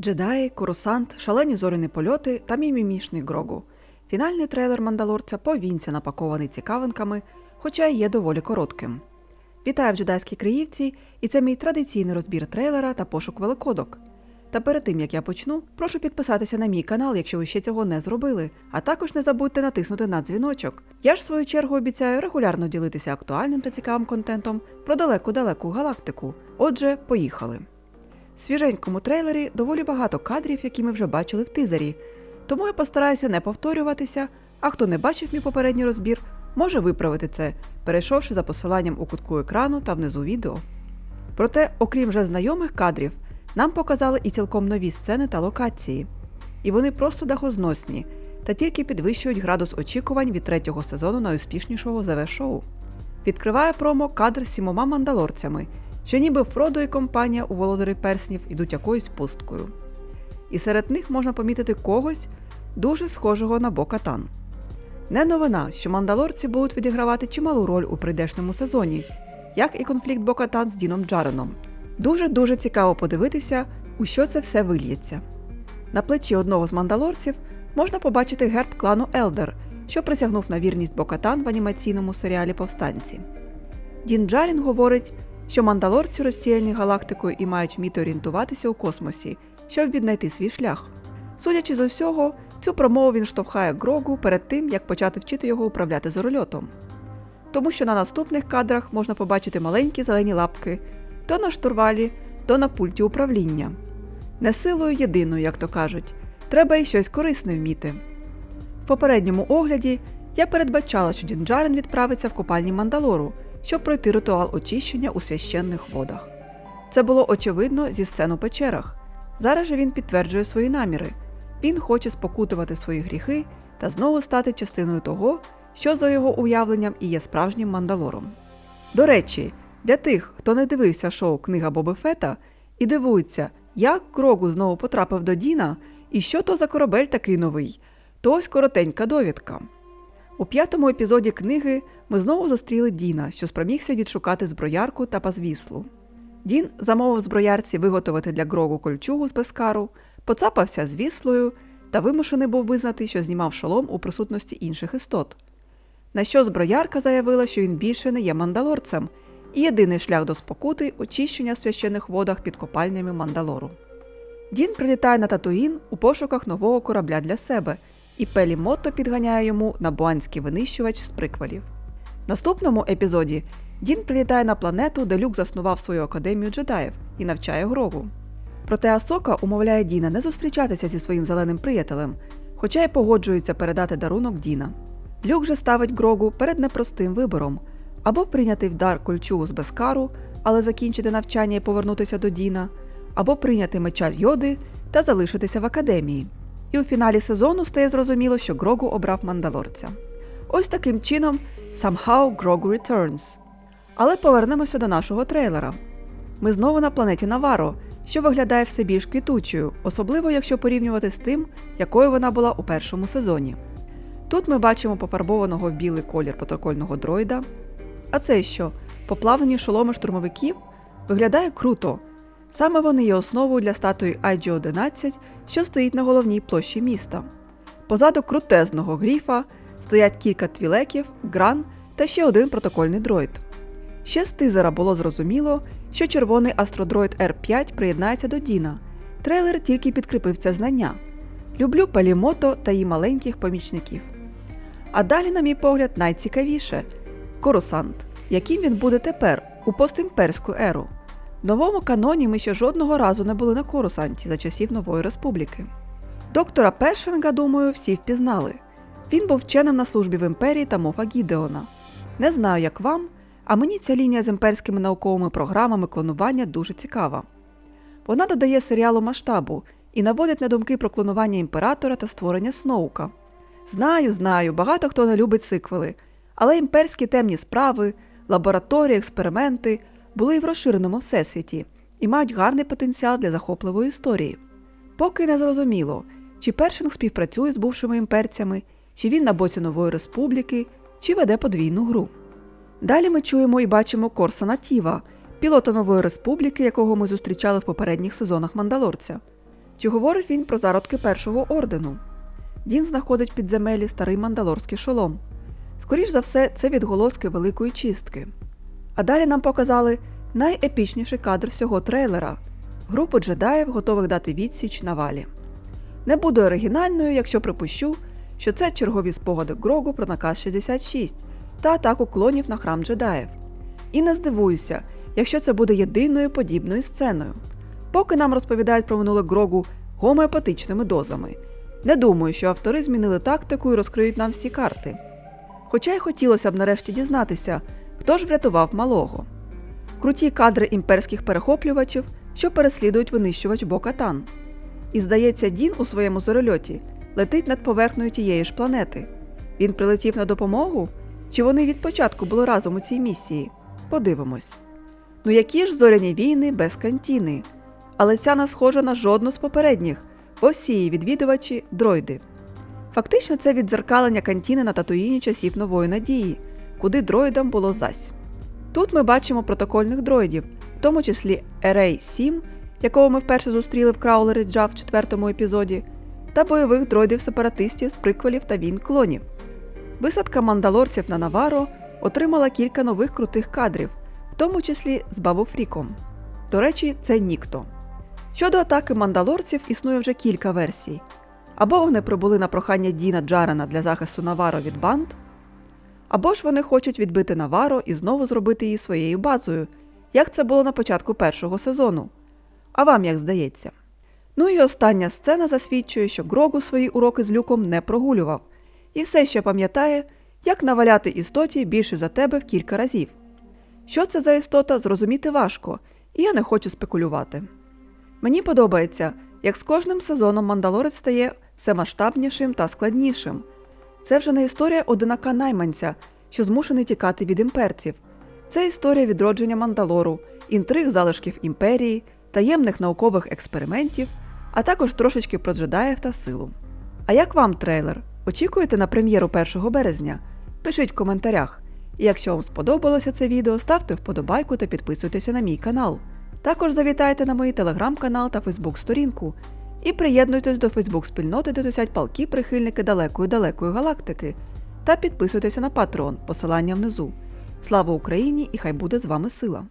Джедаї, Курусант, шалені зоряні польоти та мімімішний Грогу. Фінальний трейлер мандалорця повінця напакований цікавинками, хоча й є доволі коротким. Вітаю в джедайській Криївці, і це мій традиційний розбір трейлера та пошук великодок. Та перед тим як я почну, прошу підписатися на мій канал, якщо ви ще цього не зробили, а також не забудьте натиснути на дзвіночок. Я ж в свою чергу обіцяю регулярно ділитися актуальним та цікавим контентом про далеку-далеку галактику. Отже, поїхали. Свіженькому трейлері доволі багато кадрів, які ми вже бачили в тизері, тому я постараюся не повторюватися, а хто не бачив мій попередній розбір, може виправити це, перейшовши за посиланням у кутку екрану та внизу відео. Проте, окрім вже знайомих кадрів, нам показали і цілком нові сцени та локації. І вони просто дахозносні та тільки підвищують градус очікувань від третього сезону найуспішнішого ЗВ шоу. Відкриває промо кадр з сімома мандалорцями, що ніби Фродо і компанія у володарі перснів ідуть якоюсь пусткою. І серед них можна помітити когось дуже схожого на Бокатан. Не новина, що мандалорці будуть відігравати чималу роль у прийдешньому сезоні, як і конфлікт Бокатан з Діном Джареном. Дуже-дуже цікаво подивитися, у що це все вильється. На плечі одного з мандалорців можна побачити герб клану Елдер, що присягнув на вірність Бокатан в анімаційному серіалі Повстанці. Дін Джарін говорить, що мандалорці розсіяні галактикою і мають вміти орієнтуватися у космосі, щоб віднайти свій шлях. Судячи з усього, цю промову він штовхає Грогу перед тим, як почати вчити його управляти зорольотом. Тому що на наступних кадрах можна побачити маленькі зелені лапки то на штурвалі, то на пульті управління. Не силою єдиною, як то кажуть, треба і щось корисне вміти. В попередньому огляді я передбачала, що Дінджарен відправиться в копальні Мандалору, щоб пройти ритуал очищення у священних водах. Це було очевидно зі сцен у печерах. Зараз же він підтверджує свої наміри. Він хоче спокутувати свої гріхи та знову стати частиною того, що за його уявленням і є справжнім мандалором. До речі, для тих, хто не дивився шоу Книга Боби Фета і дивується, як Грогу знову потрапив до Діна і що то за корабель такий новий, то ось коротенька довідка. У п'ятому епізоді книги ми знову зустріли Діна, що спромігся відшукати зброярку та пазвіслу. Дін замовив зброярці виготовити для Грогу кольчугу з Бескару, поцапався з віслою та вимушений був визнати, що знімав шолом у присутності інших істот. На що зброярка заявила, що він більше не є мандалорцем, і єдиний шлях до спокути очищення в священих водах під копальнями Мандалору. Дін прилітає на Татуїн у пошуках нового корабля для себе, і Пелі Мотто підганяє йому набуанський винищувач з приквелів. В наступному епізоді Дін прилітає на планету, де Люк заснував свою академію джедаїв і навчає Грогу. Проте Асока умовляє Діна не зустрічатися зі своїм зеленим приятелем, хоча й погоджується передати дарунок Діна. Люк же ставить Грогу перед непростим вибором або прийняти вдар кольчугу з Бескару, але закінчити навчання і повернутися до Діна, або прийняти мечаль йоди та залишитися в академії. І у фіналі сезону стає зрозуміло, що Грогу обрав мандалорця. Ось таким чином Somehow Grogu Returns. Але повернемося до нашого трейлера. Ми знову на планеті Наваро, що виглядає все більш квітучою, особливо якщо порівнювати з тим, якою вона була у першому сезоні. Тут ми бачимо пофарбованого в білий колір протокольного дроїда. А це що? Поплавлені шоломи штурмовиків? Виглядає круто. Саме вони є основою для статуї IG-11, що стоїть на головній площі міста. Позаду крутезного гріфа стоять кілька твілеків, гран та ще один протокольний дроїд. Ще з тизера було зрозуміло, що червоний астродроїд R5 приєднається до Діна. Трейлер тільки підкріпив це знання. Люблю Палімото та її маленьких помічників. А далі, на мій погляд, найцікавіше Корусант, яким він буде тепер у постімперську еру. В новому каноні ми ще жодного разу не були на Корусанті за часів Нової Республіки. Доктора Першинга, думаю, всі впізнали. Він був вченим на службі в імперії та мова Гідеона. Не знаю, як вам, а мені ця лінія з імперськими науковими програмами клонування дуже цікава. Вона додає серіалу масштабу і наводить на думки про клонування імператора та створення Сноука. Знаю, знаю, багато хто не любить сиквели, але імперські темні справи, лабораторії, експерименти були і в розширеному всесвіті і мають гарний потенціал для захопливої історії. Поки не зрозуміло, чи Першинг співпрацює з бувшими імперцями, чи він на боці Нової Республіки, чи веде подвійну гру. Далі ми чуємо і бачимо Корсана Тіва, пілота Нової Республіки, якого ми зустрічали в попередніх сезонах Мандалорця. Чи говорить він про зародки першого ордену? Дін знаходить в підземелі старий мандалорський шолом. Скоріш за все, це відголоски великої чистки. А далі нам показали найепічніший кадр всього трейлера групу джедаїв, готових дати відсіч на валі. Не буду оригінальною, якщо припущу, що це чергові спогади Грогу про наказ 66 та атаку клонів на храм джедаїв. І не здивуюся, якщо це буде єдиною подібною сценою. Поки нам розповідають про минуле Грогу гомеопатичними дозами. Не думаю, що автори змінили тактику і розкриють нам всі карти. Хоча й хотілося б нарешті дізнатися, хто ж врятував малого. Круті кадри імперських перехоплювачів, що переслідують винищувач Бокатан. І здається, Дін у своєму зорольоті летить над поверхнею тієї ж планети. Він прилетів на допомогу? Чи вони від початку були разом у цій місії? Подивимось. Ну які ж зоряні війни без кантіни? Але ця не схожа на жодну з попередніх, бо всі її відвідувачі дроїди. Фактично, це віддзеркалення кантіни на татуїні часів нової надії, куди дроїдам було зась. Тут ми бачимо протокольних дроїдів, в тому числі Ерей 7, якого ми вперше зустріли в Краулері Джа в четвертому епізоді, та бойових дроїдів-сепаратистів з приквелів та війн клонів. Висадка мандалорців на Наваро отримала кілька нових крутих кадрів, в тому числі з Бабу Фріком. До речі, це Нікто. Щодо атаки мандалорців існує вже кілька версій. Або вони прибули на прохання Діна Джарена для захисту Наваро від банд, або ж вони хочуть відбити Наваро і знову зробити її своєю базою, як це було на початку першого сезону. А вам як здається? Ну і остання сцена засвідчує, що Грогу свої уроки з люком не прогулював, і все ще пам'ятає, як наваляти істоті більше за тебе в кілька разів. Що це за істота, зрозуміти важко, і я не хочу спекулювати. Мені подобається, як з кожним сезоном мандалорець стає все масштабнішим та складнішим. Це вже не історія одинака найманця, що змушений тікати від імперців. Це історія відродження Мандалору, інтриг залишків імперії, таємних наукових експериментів, а також трошечки про джедаїв та силу. А як вам трейлер? Очікуєте на прем'єру 1 березня? Пишіть в коментарях. І якщо вам сподобалося це відео, ставте вподобайку та підписуйтеся на мій канал. Також завітайте на мій телеграм-канал та фейсбук-сторінку. І приєднуйтесь до Фейсбук-спільноти, де тусять палки прихильники далекої далекої галактики. Та підписуйтеся на Patreon, посилання внизу. Слава Україні і хай буде з вами сила!